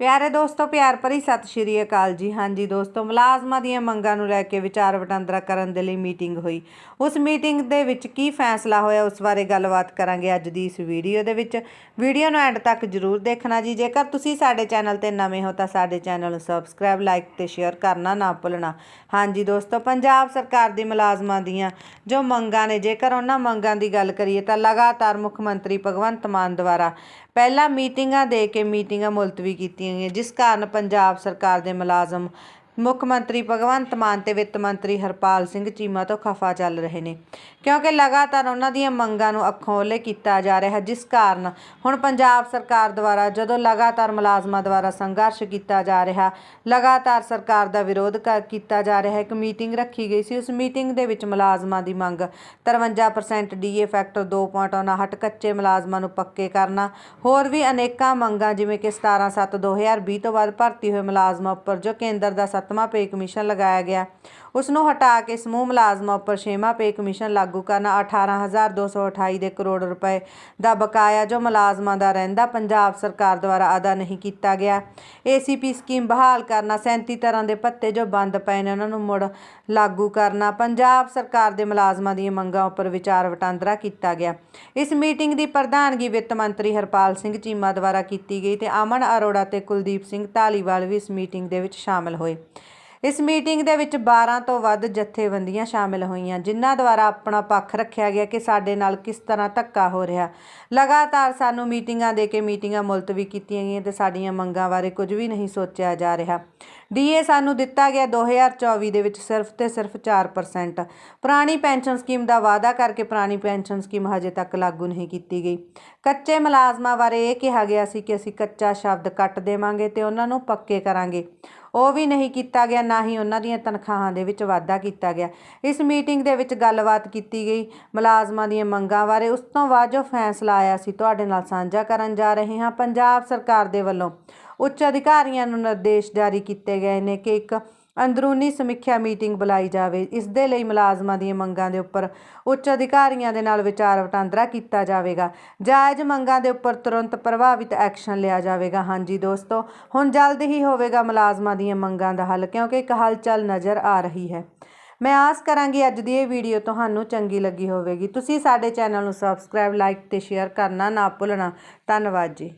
ਪਿਆਰੇ ਦੋਸਤੋ, ਪਿਆਰ ਭਰੀ ਸਤਿ ਸ਼੍ਰੀ ਅਕਾਲ ਜੀ। ਹਾਂਜੀ ਦੋਸਤੋ, ਮੁਲਾਜ਼ਮਾਂ ਦੀਆਂ ਮੰਗਾਂ ਨੂੰ ਲੈ ਕੇ ਵਿਚਾਰ ਵਟਾਂਦਰਾ ਕਰਨ ਦੇ ਲਈ ਮੀਟਿੰਗ ਹੋਈ। ਉਸ ਮੀਟਿੰਗ ਦੇ ਵਿੱਚ ਕੀ ਫੈਸਲਾ ਹੋਇਆ, ਉਸ ਬਾਰੇ ਗੱਲਬਾਤ ਕਰਾਂਗੇ ਅੱਜ ਦੀ ਇਸ ਵੀਡੀਓ ਦੇ ਵਿੱਚ। ਵੀਡੀਓ ਨੂੰ ਐਂਡ ਤੱਕ ਜਰੂਰ ਦੇਖਣਾ ਜੀ। ਜੇਕਰ ਤੁਸੀਂ ਸਾਡੇ ਚੈਨਲ ਤੇ ਨਵੇਂ ਹੋ, ਤਾਂ ਸਾਡੇ ਚੈਨਲ ਨੂੰ ਸਬਸਕ੍ਰਾਈਬ, ਲਾਈਕ ਤੇ ਸ਼ੇਅਰ ਕਰਨਾ ਨਾ ਭੁੱਲਣਾ। ਹਾਂਜੀ ਦੋਸਤੋ, ਪੰਜਾਬ ਸਰਕਾਰ ਦੀ ਮੁਲਾਜ਼ਮਾਂ ਦੀਆਂ ਜੋ ਮੰਗਾਂ ਨੇ, ਜੇਕਰ ਉਹਨਾਂ ਮੰਗਾਂ ਦੀ ਗੱਲ ਕਰੀਏ, ਤਾਂ ਲਗਾਤਾਰ ਮੁੱਖ ਮੰਤਰੀ ਭਗਵੰਤ ਮਾਨ ਦੁਆਰਾ ਪਹਿਲਾਂ ਮੀਟਿੰਗਾਂ ਦੇ ਕੇ ਮੀਟਿੰਗਾਂ ਮੁਲਤਵੀ ਕੀਤੀਆਂ ਗਈਆਂ ਜਿਸ ਕਾਰਨ ਪੰਜਾਬ ਸਰਕਾਰ ਦੇ ਮੁਲਾਜ਼ਮ ਮੁੱਖ ਮੰਤਰੀ ਭਗਵੰਤ ਮਾਨ ਤੇ ਵਿੱਤ ਮੰਤਰੀ ਹਰਪਾਲ ਸਿੰਘ ਚੀਮਾ ਤੋਂ ਖਫਾ ਚੱਲ ਰਹੇ ਨੇ। ਕਿਉਂਕਿ ਲਗਾਤਾਰ ਉਹਨਾਂ ਦੀਆਂ ਮੰਗਾਂ ਨੂੰ ਅੱਖੋਂ ਓਲੇ ਕੀਤਾ ਜਾ ਰਿਹਾ, ਜਿਸ ਕਾਰਨ ਹੁਣ ਪੰਜਾਬ ਸਰਕਾਰ ਦੁਆਰਾ ਜਦੋਂ ਲਗਾਤਾਰ ਮੁਲਾਜ਼ਮਾਂ ਦੁਆਰਾ ਸੰਘਰਸ਼ ਕੀਤਾ ਜਾ ਰਿਹਾ, ਲਗਾਤਾਰ ਸਰਕਾਰ ਦਾ ਵਿਰੋਧ ਕਰ- ਕੀਤਾ ਜਾ ਰਿਹਾ, ਇੱਕ ਮੀਟਿੰਗ ਰੱਖੀ ਗਈ ਸੀ। ਉਸ ਮੀਟਿੰਗ ਦੇ ਵਿੱਚ ਮੁਲਾਜ਼ਮਾਂ ਦੀ ਮੰਗ 53% ਡੀਏ ਫੈਕਟਰ 2.59 ਕੱਚੇ ਮੁਲਾਜ਼ਮਾਂ ਨੂੰ ਪੱਕੇ ਕਰਨਾ, ਹੋਰ ਵੀ ਅਨੇਕਾਂ ਮੰਗਾਂ ਜਿਵੇਂ ਕਿ 17/7/2020 ਤੋਂ ਬਾਅਦ ਭਰਤੀ ਹੋਏ ਮੁਲਾਜ਼ਮਾਂ ਉੱਪਰ, ਜੋ ਕੇਂਦਰ ਦਾ 7ਵਾਂ ਪੇ ਕਮਿਸ਼ਨ ਲਗਾਇਆ ਗਿਆ। ਉਸ ਨੂੰ ਹਟਾ ਕੇ ਸਮੂਹ ਮੁਲਾਜ਼ਮਾਂ ਉੱਪਰ ਛੇਵਾਂ ਪੇ ਕਮਿਸ਼ਨ ਲਾਗੂ ਕਰਨਾ 18228 ਦੇ ਕਰੋੜ ਰੁਪਏ ਦਾ ਬਕਾਇਆ ਜੋ ਮੁਲਾਜ਼ਮਾਂ ਦਾ ਰਹਿੰਦਾ ਪੰਜਾਬ ਸਰਕਾਰ ਦੁਆਰਾ ਅਦਾ ਨਹੀਂ ਕੀਤਾ ਗਿਆ। ਏਸੀਪੀ ਸਕੀਮ ਬਹਾਲ ਕਰਨਾ 37 ਤਰ੍ਹਾਂ ਦੇ ਪੱਤੇ ਜੋ ਬੰਦ ਪਏ ਨੇ, ਉਹਨਾਂ ਨੂੰ ਮੁੜ ਲਾਗੂ ਕਰਨਾ, ਪੰਜਾਬ ਸਰਕਾਰ ਦੇ ਮੁਲਾਜ਼ਮਾਂ ਦੀਆਂ ਮੰਗਾਂ ਉੱਪਰ ਵਿਚਾਰ ਵਟਾਂਦਰਾ ਕੀਤਾ ਗਿਆ। ਇਸ ਮੀਟਿੰਗ ਦੀ ਪ੍ਰਧਾਨਗੀ ਵਿੱਤ ਮੰਤਰੀ ਹਰਪਾਲ ਸਿੰਘ ਚੀਮਾ ਦੁਆਰਾ ਕੀਤੀ ਗਈ ਤੇ ਅਮਨ ਅਰੋੜਾ ਤੇ ਕੁਲਦੀਪ ਸਿੰਘ ਧਾਲੀਵਾਲ ਵੀ ਇਸ ਮੀਟਿੰਗ ਦੇ ਵਿੱਚ ਸ਼ਾਮਲ ਹੋਏ। ਇਸ ਮੀਟਿੰਗ ਦੇ ਵਿੱਚ 12 ਤੋਂ ਵੱਧ ਜਥੇਬੰਦੀਆਂ ਸ਼ਾਮਿਲ ਹੋਈਆਂ, ਜਿਨ੍ਹਾਂ ਦੁਆਰਾ ਆਪਣਾ ਪੱਖ ਰੱਖਿਆ ਗਿਆ ਕਿ ਸਾਡੇ ਨਾਲ ਕਿਸ ਤਰ੍ਹਾਂ ਧੱਕਾ ਹੋ ਰਿਹਾ। ਲਗਾਤਾਰ ਸਾਨੂੰ ਮੀਟਿੰਗਾਂ ਦੇ ਕੇ ਮੀਟਿੰਗਾਂ ਮੁਲਤਵੀ ਕੀਤੀਆਂ ਗਈਆਂ ਤੇ ਸਾਡੀਆਂ ਮੰਗਾਂ ਬਾਰੇ ਕੁਝ ਵੀ ਨਹੀਂ ਸੋਚਿਆ ਜਾ ਰਿਹਾ। ਡੀਏ ਸਾਨੂੰ ਦਿੱਤਾ ਗਿਆ 2024 ਦੇ ਵਿੱਚ ਸਿਰਫ ਤੇ ਸਿਰਫ 4% ਪੁਰਾਣੀ ਪੈਨਸ਼ਨ ਸਕੀਮ ਦਾ ਵਾਅਦਾ ਕਰਕੇ ਪੁਰਾਣੀ ਪੈਨਸ਼ਨ ਸਕੀਮ ਹਜੇ ਤੱਕ ਲਾਗੂ ਨਹੀਂ ਕੀਤੀ ਗਈ। ਕੱਚੇ ਮੁਲਾਜ਼ਮਾਂ ਬਾਰੇ ਇਹ ਕਿਹਾ ਗਿਆ ਸੀ ਕਿ ਅਸੀਂ ਕੱਚਾ ਸ਼ਬਦ ਕੱਟ ਦੇਵਾਂਗੇ ਤੇ ਉਹਨਾਂ ਨੂੰ ਪੱਕੇ ਕਰਾਂਗੇ। ਉਹ ਵੀ ਨਹੀਂ ਕੀਤਾ ਗਿਆ, ਨਾ ਹੀ ਉਹਨਾਂ ਦੀਆਂ ਤਨਖਾਹਾਂ ਦੇ ਵਿੱਚ ਵਾਧਾ ਕੀਤਾ ਗਿਆ। ਇਸ ਮੀਟਿੰਗ ਦੇ ਵਿੱਚ ਗੱਲਬਾਤ ਕੀਤੀ ਗਈ। ਮੁਲਾਜ਼ਮਾਂ ਦੀਆਂ ਮੰਗਾਂ ਬਾਰੇ ਉਸ ਤੋਂ ਬਾਅਦ ਜੋ ਫੈਸਲਾ ਆਇਆ ਸੀ, ਤੁਹਾਡੇ ਨਾਲ ਸਾਂਝਾ ਕਰਨ ਜਾ ਰਹੇ ਹਾਂ। ਪੰਜਾਬ ਸਰਕਾਰ ਦੇ ਵੱਲੋਂ ਉੱਚ ਅਧਿਕਾਰੀਆਂ ਨੂੰ ਨਿਰਦੇਸ਼ ਜਾਰੀ ਕੀਤੇ ਗਏ ਨੇ ਕਿ ਇੱਕ ਅੰਦਰੂਨੀ ਸਮੀਖਿਆ ਮੀਟਿੰਗ ਬੁਲਾਈ ਜਾਵੇ। ਇਸ ਦੇ ਲਈ ਮੁਲਾਜ਼ਮਾਂ ਦੀਆਂ ਮੰਗਾਂ ਦੇ ਉੱਪਰ ਉੱਚ ਅਧਿਕਾਰੀਆਂ ਦੇ ਨਾਲ ਵਿਚਾਰ ਵਟਾਂਦਰਾ ਕੀਤਾ ਜਾਵੇਗਾ। ਜਾਇਜ਼ ਮੰਗਾਂ ਦੇ ਉੱਪਰ ਤੁਰੰਤ ਪ੍ਰਭਾਵਿਤ ਐਕਸ਼ਨ ਲਿਆ ਜਾਵੇਗਾ। ਹਾਂਜੀ ਦੋਸਤੋ, ਹੁਣ ਜਲਦ ਹੀ ਹੋਵੇਗਾ ਮੁਲਾਜ਼ਮਾਂ ਦੀਆਂ ਮੰਗਾਂ ਦਾ ਹੱਲ, ਕਿਉਂਕਿ ਇੱਕ ਹਲਚਲ ਨਜ਼ਰ ਆ ਰਹੀ ਹੈ। ਮੈਂ ਆਸ ਕਰਾਂਗੀ ਅੱਜ ਦੀ ਇਹ ਵੀਡੀਓ ਤੁਹਾਨੂੰ ਚੰਗੀ ਲੱਗੀ ਹੋਵੇਗੀ। ਤੁਸੀਂ ਸਾਡੇ ਚੈਨਲ ਨੂੰ ਸਬਸਕ੍ਰਾਈਬ ਲਾਈਕ ਤੇ ਸ਼ੇਅਰ ਕਰਨਾ ਨਾ ਭੁੱਲਣਾ। ਧੰਨਵਾਦ ਜੀ।